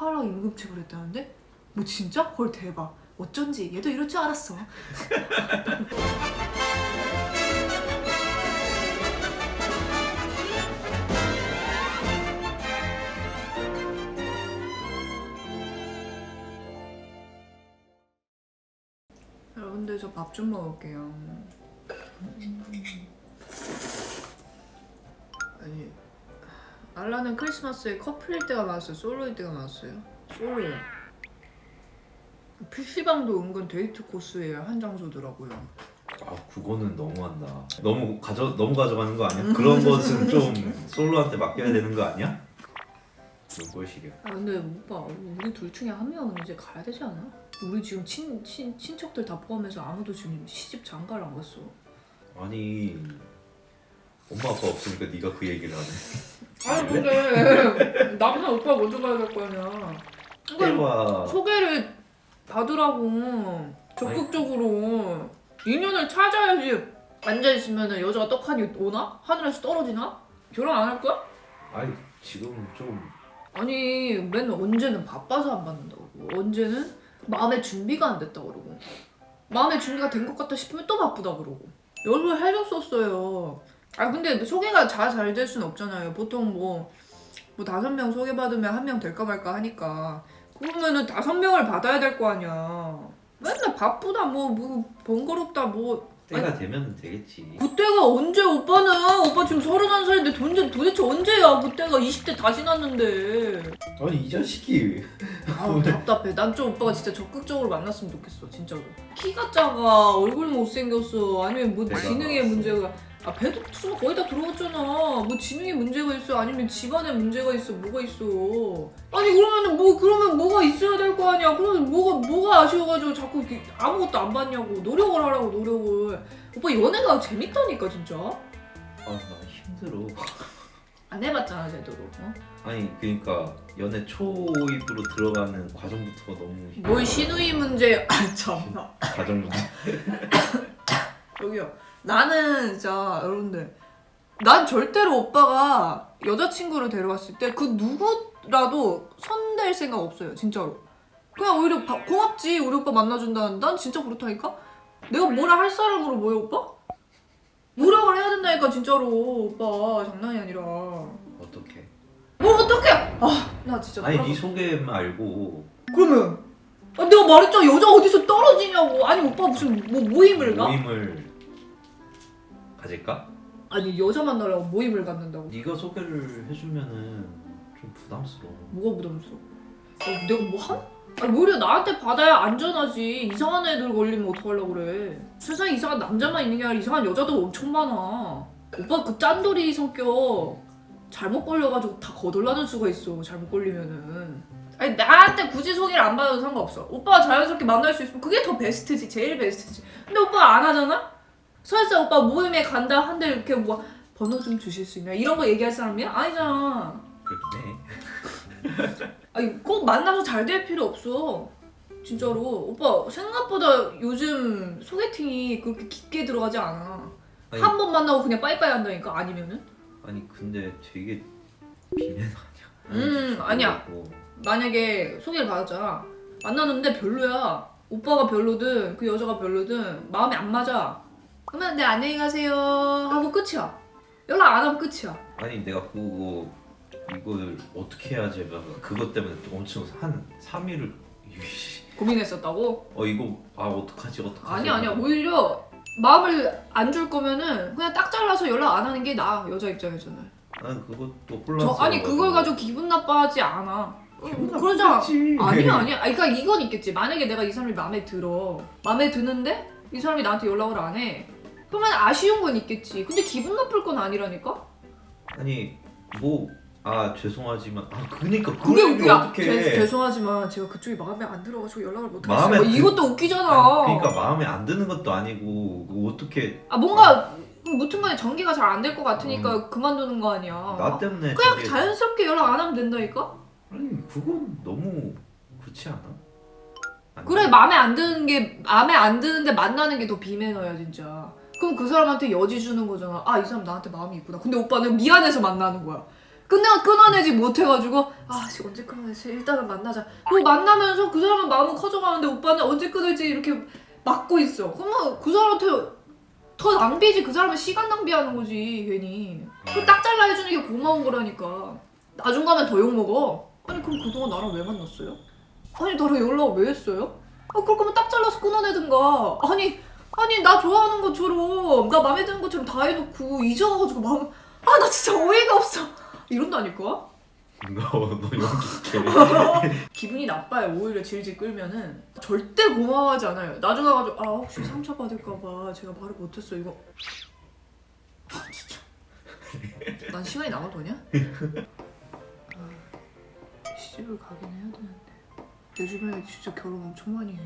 하라 임금책을 했다는데? 뭐 진짜? 헐 대박 어쩐지 얘도 이럴 줄 알았어 여러분들 저 밥 좀 먹을게요 아니 알라는 크리스마스에 커플일 때가 많았어요 솔로일 때가 많았어요 솔로요 PC방도 은근 데이트 코스예요 한 장소더라고요 아 그거는 너무한다. 너무 가져 너무 가져가는 거 아니야? 그런 것은 좀 솔로한테 맡겨야 되는 거 아니야? 눈꼴시려. 아 근데 오빠 우리 둘 중에 한 명은 이제 가야 되지 않아? 우리 지금 친, 친, 친척들 다 포함해서 아무도 지금 시집 장가를 안 갔어 아니 엄마 아빠 없으니까 네가 그 얘기를 하네. 아니 근데 남편 오빠 먼저 가야 될 거 아니야 그러니까 소개를 받으라고 적극적으로 인연을 찾아야지 앉아 있으면 여자가 떡하니 오나? 하늘에서 떨어지나? 결혼 안 할 거야? 아니 지금 좀 아니 맨날 언제는 바빠서 안 받는다고 언제는 마음의 준비가 안 됐다 그러고 마음의 준비가 된 것 같다 싶으면 또 바쁘다 그러고 연락을 해줬었어요 아 근데 소개가 잘잘될 수는 없잖아요. 보통 뭐, 뭐 다섯 명 소개받으면 한 명 될까 말까 하니까. 그러면은 다섯 명을 받아야 될 거 아니야. 맨날 바쁘다 뭐, 뭐 번거롭다 뭐. 때가 되면 되겠지. 그때가 언제 오빠는? 오빠 지금 서른한 살인데 도대체, 도대체 언제야? 그때가 20대 다 지났는데. 아니 이 자식이. 아우 답답해. 난 좀 오빠가 진짜 적극적으로 만났으면 좋겠어, 진짜로. 키가 작아, 얼굴 못생겼어, 아니면 뭐 나왔어. 문제가. 아 배도 지금 거의 다 들어갔잖아. 뭐 지능에 문제가 있어, 아니면 집안에 문제가 있어, 뭐가 있어. 아니 그러면은 뭐 그러면 뭐가 있어야 될 거 아니야. 그러면 뭐가 뭐가 아쉬워가지고 자꾸 이렇게 아무것도 안 받냐고 노력을 하라고 노력을. 오빠 연애가 재밌다니까 진짜. 아 나 힘들어. 안 해봤잖아 제대로. 어? 아니 그러니까 연애 초입으로 들어가는 과정부터가 너무 힘들어. 뭘 신우이 문제? 아 참나. 과정 문제. 여기요. 나는 진짜 여러분들 난 절대로 오빠가 여자친구를 데려왔을 때 그 누구라도 손댈 생각 없어요 진짜로. 그냥 오히려 바- 고맙지 우리 오빠 만나준다는 난 진짜 그렇다니까? 내가 뭐라 할 사람으로 뭐야 오빠? 노력을 해야 된다니까 진짜로. 오빠 장난이 아니라. 뭘 어떻게? 어떡해! 아나 진짜 아니 네 소개만 알고. 그러면? 아, 내가 말했잖아. 여자 어디서 떨어지냐고. 아니 오빠 무슨 뭐 모임을 가? 모임을 가질까? 아니 여자 만나려고 모임을 갖는다고 네가 소개를 해주면은 좀 부담스러워. 뭐가 부담스러워? 어, 내가 뭐 함? 아니 오히려 나한테 받아야 안전하지 이상한 애들 걸리면 어떡하려고 그래 세상에 이상한 남자만 있는 게 아니라 이상한 여자도 엄청 많아 오빠 그 짠돌이 성격 잘못 걸려가지고 다 거덜나는 수가 있어 잘못 걸리면은 아니 나한테 굳이 소개를 안 받아도 상관없어 오빠가 자연스럽게 만날 수 있으면 그게 더 베스트지 제일 베스트지 근데 오빠가 안 하잖아? 설사 오빠 모임에 간다 한데 이렇게 뭐 번호 좀 주실 수 있냐 이런 거 얘기할 사람이야? 아니잖아 그렇긴 해. 아니 꼭 만나서 잘 될 필요 없어. 진짜로 오빠 생각보다 요즘 소개팅이 그렇게 깊게 들어가지 않아. 아니, 한 번 만나고 그냥 빠이빠이 한다니까 아니면은 아니 근데 되게 비매너 아니야? 음, 아니야. 만약에 소개를 받았잖아. 만났는데 별로야. 오빠가 별로든 그 여자가 별로든 마음에 안 맞아. 그러면 네 안녕히 가세요 하고 끝이야. 연락 안 하면 끝이야. 아니 내가 그거 이걸 어떻게 해야지 막 그것 때문에 엄청 한 3일을 고민했었다고? 어 이거 아 어떡하지 어떡하지 아니 아니야 오히려 마음을 안 줄 거면은 그냥 딱 잘라서 연락 안 하는 게 나아 여자 입장에서는. 난 그것도 저, 혼란스러워 아니 그걸 가지고 기분 나빠하지 않아. 그러자. 나쁘지. 아니야 아니야. 아니, 그러니까 이건 있겠지. 만약에 내가 이 사람이 마음에 들어. 마음에 드는데 이 사람이 나한테 연락을 안 해. 그러면 아쉬운 건 있겠지. 근데 기분 나쁠 건 아니라니까. 아니 뭐 아 죄송하지만 아 그니까 그게 그걸 웃기야. 어떻게 죄- 죄송하지만 제가 그쪽이 마음에 안 들어가지고 연락을 못 마음에 하겠어요. 뭐 드- 이것도 웃기잖아. 그러니까 마음에 안 드는 것도 아니고 그거 어떻게 아 뭔가 무튼간에 전개가 잘 안 될 것 같으니까 그만두는 거 아니야. 나 때문에 그냥 저게- 자연스럽게 연락 안 하면 된다니까. 아니 그건 너무 그렇지 않아? 안 그래 돼. 마음에 안 드는 게 마음에 안 드는데 만나는 게 더 비매너야 진짜. 그럼 그 사람한테 여지 주는 거잖아. 아 이 사람 나한테 마음이 있구나. 근데 오빠는 미안해서 만나는 거야. 끝내 끊어내지 못해가지고 아 씨 언제 끊어내지 일단은 만나자 그리고 만나면서 그 사람은 마음은 커져가는데 오빠는 언제 끊을지 이렇게 막고 있어 그러면 그 사람한테 더 낭비지 그 사람은 시간 낭비하는 거지 괜히 그 딱 잘라 해주는 게 고마운 거라니까 나중 가면 더 욕먹어 아니 그럼 그동안 나랑 왜 만났어요? 아니 나랑 연락 왜 했어요? 아 그럴 거면 딱 잘라서 끊어내든가 아니 아니 나 좋아하는 것처럼 나 마음에 드는 것처럼 다 해놓고 잊어가지고 마음 아 나 진짜 어이가 없어. 이런다니까 너너 용기 있게. 기분이 나빠요. 오히려 질질 끌면은. 절대 고마워하지 않아요. 나중에 가지고 아 혹시 상처 받을까봐 제가 말을 못했어. 이거. 아 진짜. 난 시간이 남아도냐? 아, 시집을 가긴 해야 되는데. 내 주변에 진짜 결혼 엄청 많이 해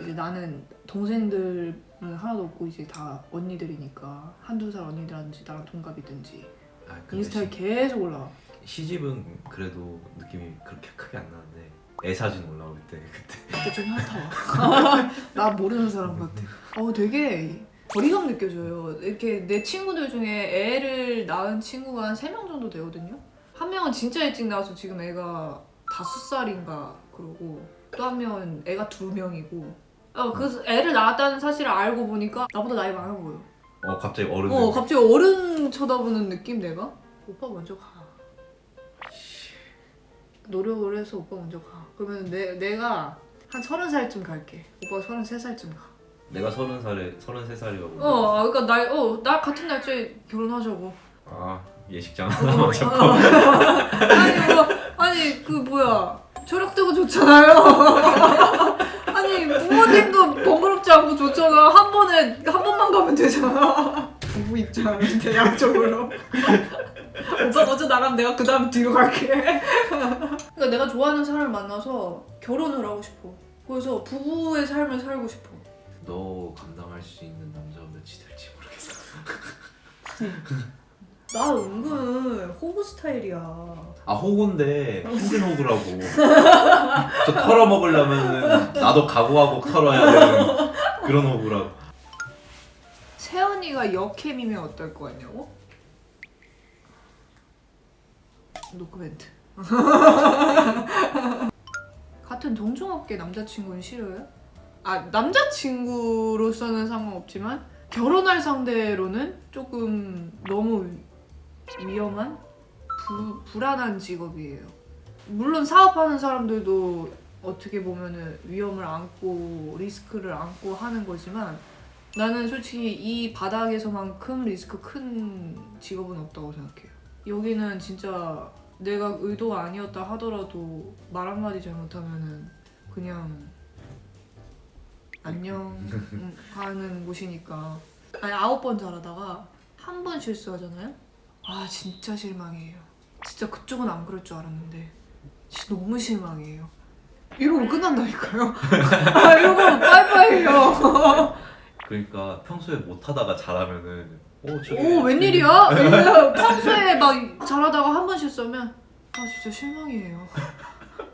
이제 나는 동생들은 하나도 없고 이제 다 언니들이니까 한두 살 언니들한지 나랑 동갑이든지 아, 근데 인스타에 계속 올라와 시, 시집은 그래도 느낌이 그렇게 크게 안 나는데 애 사진 올라올 때 그때 그때 좀 현타와. 나 모르는 사람 같아. 어, 되게 거리감 느껴져요. 이렇게 내 친구들 중에 애를 낳은 친구가 한 3명 정도 되거든요. 한 명은 진짜 일찍 나와서 지금 애가 다섯 살인가 그러고 또 한 명은 애가 두 명이고 어, 그 애를 낳았다는 사실을 알고 보니까 나보다 나이 많아 보여. 어 갑자기 어른 어, 갑자기 어른 쳐다보는 느낌 내가? 오빠 먼저 가. 노력을 해서 오빠 먼저 가. 그러면 내, 내가 한 서른 살쯤 갈게. 오빠 서른 세 살쯤 가. 내가 서른 살에 서른 세 살이라고 어, 아, 그러니까 날, 어, 나 같은 날짜에 결혼하자고. 아 예식장 어, 하나 어. 아니 뭐, 아니 그 뭐야 절약되고 좋잖아요. 아니 부모님도 번거롭지 않고 좋잖아. 한 번에 한 번만 가면 되잖아. 부부 입장인데 양쪽으로. 오빠 먼저 나가면 내가 그 다음 뒤로 갈게. 그러니까 내가 좋아하는 사람을 만나서 결혼을 하고 싶어. 그래서 부부의 삶을 살고 싶어. 너 감당할 수 있는 남자가 몇이 될지 모르겠어 나 은근 호구 스타일이야. 아 호구인데 힘든 호구라고 저 털어먹으려면 나도 각오하고 털어야 되는 그런 호구라고 세연이가 역캠이면 어떨 것 같냐고? 노코멘트. 같은 동종업계 남자친구는 싫어요? 아 남자친구로서는 상관없지만 결혼할 상대로는 조금 너무 위험한 부, 불안한 직업이에요. 물론 사업하는 사람들도 어떻게 보면은 위험을 안고 리스크를 안고 하는 거지만 나는 솔직히 이 바닥에서만큼 리스크 큰 직업은 없다고 생각해요. 여기는 진짜 내가 의도가 아니었다 하더라도 말 한마디 잘못하면은 그냥 안녕 음, 하는 곳이니까 아니 아홉 번 잘하다가 한 번 실수하잖아요? 아 진짜 실망이에요. 진짜 그쪽은 안 그럴 줄 알았는데 진짜 너무 실망이에요. 이러고 끝난다니까요. 아 이러고 빠이빠이해요. 그러니까 평소에 못하다가 잘하면은 오 저게 오 웬일이야? 평소에 막 잘하다가 한 번 실수하면 아 진짜 실망이에요.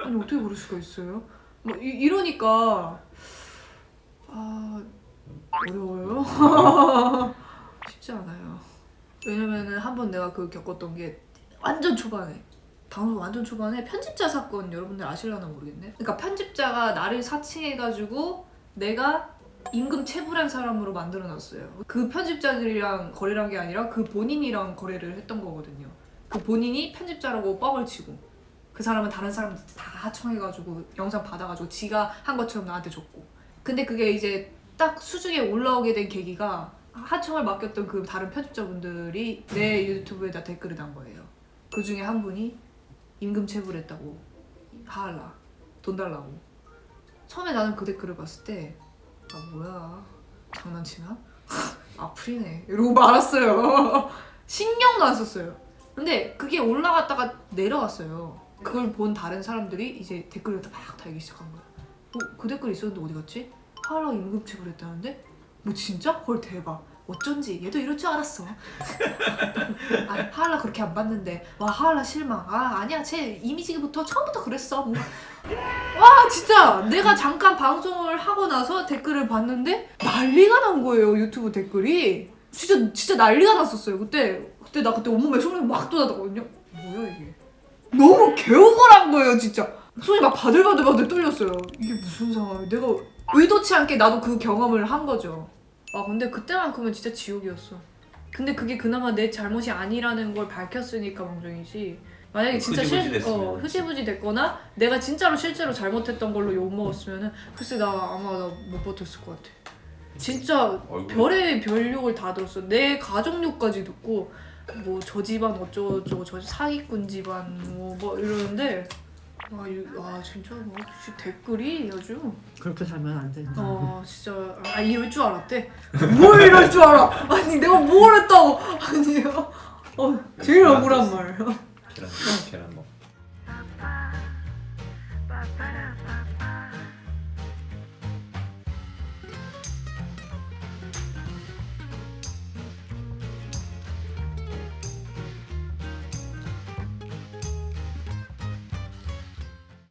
아니 어떻게 그럴 수가 있어요? 뭐 이, 이러니까 아 어려워요. 쉽지 않아요. 왜냐면은 한 번 내가 그 겪었던 게 완전 초반에 방송 완전 초반에 편집자 사건 여러분들 아실려나 모르겠네. 그러니까 편집자가 나를 사칭해가지고 내가 임금 체불한 사람으로 만들어놨어요. 그 편집자들이랑 거래를 한게 아니라 그 본인이랑 거래를 했던 거거든요. 그 본인이 편집자라고 뻥을 치고 그 사람은 다른 사람들 다 하청해가지고 영상 받아가지고 지가 한 것처럼 나한테 줬고 근데 그게 이제 딱 수중에 올라오게 된 계기가 하청을 맡겼던 그 다른 편집자분들이 내 유튜브에다 댓글을 단 거예요. 그 중에 한 분이 임금 체불했다고 하할라 돈 달라고 처음에 나는 그 댓글을 봤을 때 아 뭐야 장난치나? 아프리네 이러고 말았어요 신경도 안 썼어요 근데 그게 올라갔다가 내려갔어요 그걸 본 다른 사람들이 이제 댓글을 막 달기 시작한 거야 어? 그 댓글 있었는데 어디 갔지? 하할라 임금 체불했다는데? 뭐 진짜? 헐 대박. 어쩐지 얘도 이럴 줄 알았어. 아 하할라 그렇게 안 봤는데. 와 하할라 실망. 아 아니야. 쟤 이미지부터 처음부터 그랬어. 뭐. 와 진짜. 내가 잠깐 방송을 하고 나서 댓글을 봤는데 난리가 난 거예요 유튜브 댓글이. 진짜 진짜 난리가 났었어요 그때. 그때 나 그때 온몸에 소름이 막 돋았거든요. 뭐야 이게? 너무 개억울한 거예요 진짜. 손이 막 바들바들바들 뚫렸어요. 이게 무슨 상황이야? 내가 의도치 않게 나도 그 경험을 한 거죠. 아 근데 그때만큼은 진짜 지옥이었어. 근데 그게 그나마 내 잘못이 아니라는 걸 밝혔으니까 멍정이지. 만약에 진짜 흐지부지 실, 됐으면. 어, 흐지부지 됐거나 내가 진짜로 실제로 잘못했던 걸로 욕 먹었으면은 글쎄 나 아마 나 못 버텼을 것 같아. 진짜 얼굴. 별의 별 욕을 다 들었어. 내 가족 욕까지 듣고 뭐 저 집안 어쩌고 저쩌고 저 사기꾼 집안 뭐, 뭐 이러는데 아, 이, 아 진짜 뭐 혹시 댓글이 아주 그렇게 살면 안 된다. 어 진짜 아 이럴 줄 알았대. 뭘 이럴 줄 알아? 아니 내가 뭘 했다고? 아니요. 어 제일 억울한 말. 계란 먹.